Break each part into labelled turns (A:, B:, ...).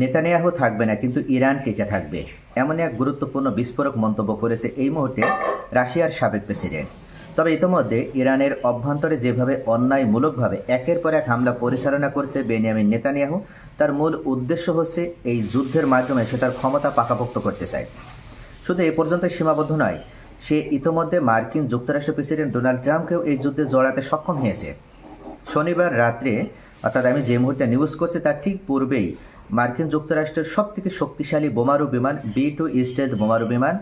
A: Netanyahu থাকবে না, কিন্তু ইরান টিকে থাকবে। এমন এক গুরুত্বপূর্ণ বিস্ফোরক মন্তব্য করেছে এই মুহূর্তে রাশিয়ার সাবেক প্রেসিডেন্ট। তবে ইতোমধ্যে ইরানের অভ্যন্তরে যেভাবে অন্যায়মূলকভাবে একের পর এক হামলা পরিচালনা করছে বেনিয়ামিন নেতানিয়াহু, তার মূল উদ্দেশ্য হচ্ছে এই যুদ্ধের মাধ্যমে সে তার ক্ষমতা পাকাপোক্ত করতে চায়। শুধু এ পর্যন্ত সীমাবদ্ধ নয়, সে ইতোমধ্যে মার্কিন যুক্তরাষ্ট্র প্রেসিডেন্ট ডোনাল্ড ট্রাম্পকেও এই যুদ্ধে জড়াতে সক্ষম হয়েছে। শনিবার রাত্রে, অর্থাৎ আমি যে মুহূর্তে নিউজ করছি তার ঠিক পূর্বেই মার্কিন যুক্তরাষ্ট্রের সবথেকে শক্তিশালী বোমারু বিমান বি টু ইস্টেড বোমারু বিমান।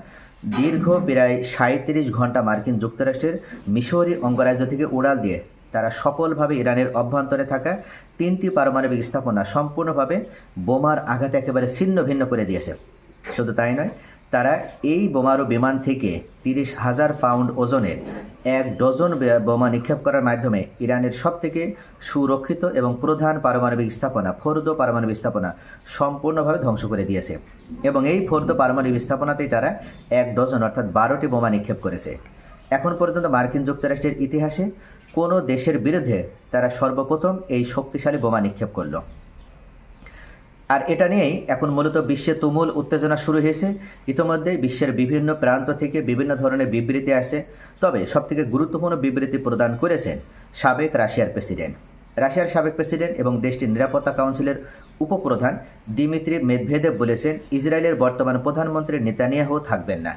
A: দীর্ঘ প্রায় সাঁত্রিশ ঘণ্টা মার্কিন যুক্তরাষ্ট্রের মিশরি অঙ্গরাজ্য থেকে উড়াল দিয়ে তারা সফলভাবে ইরানের অভ্যন্তরে থাকা তিনটি পারমাণবিক স্থাপনা সম্পূর্ণভাবে বোমার আঘাতে একেবারে ছিন্ন ভিন্ন করে দিয়েছে। শুধু তাই নয়, তারা এই বোমারু বিমান থেকে তিরিশ হাজার পাউন্ড ওজনের এক ডজন বোমা নিক্ষেপ করার মাধ্যমে ইরানের সবথেকে সুরক্ষিত এবং প্রধান পারমাণবিক স্থাপনা, ফোর্দো পারমাণবিক স্থাপনা, সম্পূর্ণভাবে ধ্বংস করে দিয়েছে। এবং এই ফোর্দো পারমাণবিক স্থাপনাতেই তারা এক ডজন অর্থাৎ বারোটি বোমা নিক্ষেপ করেছে। এখন পর্যন্ত মার্কিন যুক্তরাষ্ট্রের ইতিহাসে কোনো দেশের বিরুদ্ধে তারা সর্বপ্রথম এই শক্তিশালী বোমা নিক্ষেপ করল। আর এটা নিয়েই এখন মূলত বিশ্বে তুমুল উত্তেজনা শুরু হয়েছে। ইতিমধ্যে বিশ্বের বিভিন্ন প্রান্ত থেকে বিভিন্ন ধরনের বিবৃতি আসে। তবে সবথেকে গুরুত্বপূর্ণ বিবৃতি প্রদান করেছেন সাবেক রাশিয়ার প্রেসিডেন্ট। রাশিয়ার সাবেক প্রেসিডেন্ট এবং দেশটির নিরাপত্তা কাউন্সিলের উপপ্রধান দিমিত্রি মেদভেদেব বলেছেন, ইসরায়েলের বর্তমান প্রধানমন্ত্রী নেতানিয়াহু থাকবেন না।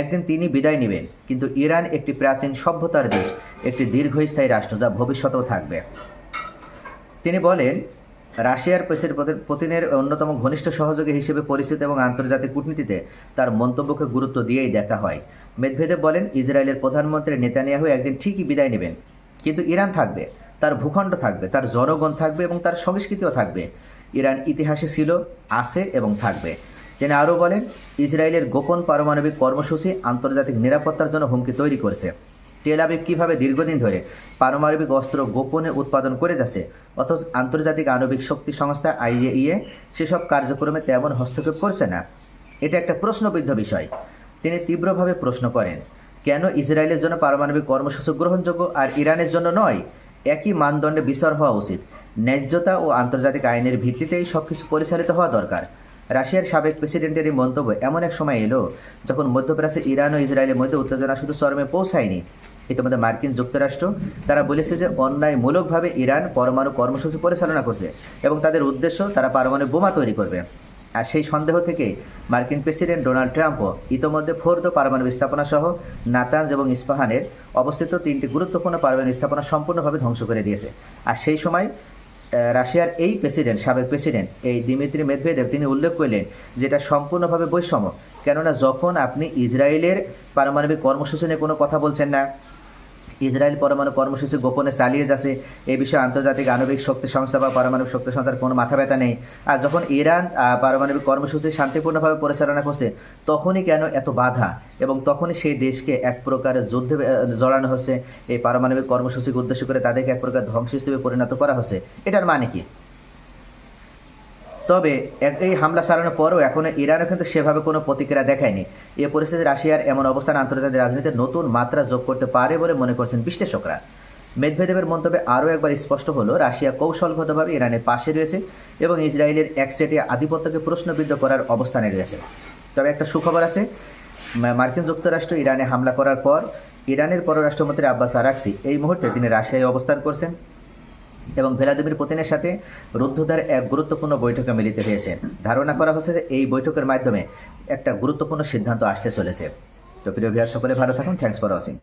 A: একদিন তিনি বিদায় নেবেন, কিন্তু ইরান একটি প্রাচীন সভ্যতার দেশ, একটি দীর্ঘস্থায়ী রাষ্ট্র যা ভবিষ্যতেও থাকবে। তিনি বলেন রাশিয়ার প্রেসিডেন্ট পুতিনের অন্যতম ঘনিষ্ঠ সহযোগী হিসেবে পরিচিত এবং আন্তর্জাতিক কূটনীতিতে তার মন্তব্যকে গুরুত্ব দিয়েই দেখা হয়। মেদভেদেব বলেন, ইসরায়েলের প্রধানমন্ত্রী নেতানিয়াহু একদিন ঠিকই বিদায় নেবেন। কিন্তু ইরান থাকবে, তার ভূখণ্ড থাকবে, তার জনগণ থাকবে এবং তার সংস্কৃতিও থাকবে। ইরান ইতিহাসে ছিল, আছে এবং থাকবে। তিনি আরও বলেন, ইসরায়েলের গোপন পারমাণবিক কর্মসূচি আন্তর্জাতিক নিরাপত্তার জন্য হুমকি তৈরি করেছে। তেল আবিব কীভাবে দীর্ঘদিন ধরে পারমাণবিক অস্ত্র গোপনে উৎপাদন করে যাচ্ছে, অথচ আন্তর্জাতিক আণবিক শক্তি সংস্থা আইএইএ সেসব কার্যক্রমে তেমন হস্তক্ষেপ করছে না? এটা একটা প্রশ্নবিদ্ধ বিষয়। তিনি তীব্রভাবে প্রশ্ন করেন, কেন ইসরায়েলের জন্য পারমাণবিক কর্মসূচি গ্রহণযোগ্য আর ইরানের জন্য নয়? একই মানদণ্ডে বিচার হওয়া উচিত। ন্যায্যতা ও আন্তর্জাতিক আইনের ভিত্তিতেই সব কিছু পরিচালিত হওয়া দরকার। রাশিয়ার সাবেক প্রেসিডেন্টের এই মন্তব্য এমন এক সময় এলো যখন মধ্যপ্রাচ্যে ইরান ও ইসরায়েলের মধ্যে উত্তেজনা শুধু চরমে পৌঁছায়নি। ইতিমধ্যে মার্কিন যুক্তরাষ্ট্র তারা বলেছে যে অন্যায়মূলকভাবে ইরান পরমাণু কর্মসূচি পরিচালনা করছে এবং তাদের উদ্দেশ্য তারা পারমাণবিক বোমা তৈরি করবে। আর সেই সন্দেহ থেকে মার্কিন প্রেসিডেন্ট ডোনাল্ড ট্রাম্পও ইতোমধ্যে ফোর্দ পারমাণবিক স্থাপনা সহ নাতাঞ্জ এবং ইস্পাহানের অবস্থিত তিনটি গুরুত্বপূর্ণ পারমাণবিক স্থাপনা সম্পূর্ণভাবে ধ্বংস করে দিয়েছে। আর সেই সময় রাশিয়ার এই প্রেসিডেন্ট সাবেক প্রেসিডেন্ট এই দিমিত্রি মেদভেদেব তিনি উল্লেখ করলেন যেটা সম্পূর্ণভাবে বৈষম্য। কেননা যখন আপনি ইসরায়েলের পারমাণবিক কর্মসূচি নিয়ে কোনো কথা বলছেন না ইসরায়েল পরমাণু কর্মসূচি গোপনে চালিয়ে যাচ্ছে। এ বিষয়ে আন্তর্জাতিক আণবিক শক্তি সংস্থা বা পারমাণবিক শক্তি সংস্থার কোনো মাথা ব্যথা নেই। আর যখন ইরান পারমাণবিক কর্মসূচি শান্তিপূর্ণভাবে পরিচালনা করছে, তখনই কেন এত বাধা? এবং তখনই সেই দেশকে এক প্রকার যুদ্ধে জড়ানো হচ্ছে। এই পারমাণবিক কর্মসূচিকে উদ্দেশ্য করে তাদেরকে এক প্রকার ধ্বংস হিসেবে পরিণত করা হচ্ছে। এটার মানে কি? তবে এই হামলা চালানোর পরও এখনও ইরানও কিন্তু সেভাবে কোনো প্রতিক্রিয়া দেখায়নি। এ পরিস্থিতি রাশিয়ার এমন অবস্থান আন্তর্জাতিক রাজনীতিতে নতুন মাত্রা যোগ করতে পারে বলে মনে করছেন বিশ্লেষকরা। মেদভেদেবের মন্তব্যে আরও একবার স্পষ্ট হলো, রাশিয়া কৌশলগতভাবে ইরানের পাশে রয়েছে এবং ইসরায়েলের একচেটিয়া আধিপত্যকে প্রশ্নবিদ্ধ করার অবস্থানে রয়েছে। তবে একটা সুখবর আছে মার্কিন যুক্তরাষ্ট্র ইরানে হামলা করার পর ইরানের পররাষ্ট্রমন্ত্রী আব্বাস আরাকসি এই মুহূর্তে তিনি রাশিয়ায় অবস্থান করছেন। এবং ভ্লাদিমির পুতিনের সাথে রুদ্ধদ্বার এক গুরুত্বপূর্ণ বৈঠকে মিলিত হয়েছে। ধারণা করা হচ্ছে যে এই বৈঠকের মাধ্যমে একটা গুরুত্বপূর্ণ সিদ্ধান্ত আসতে চলেছে। তো প্রিয় ভিয়ার সকলে ভালো থাকুন। Thanks for watching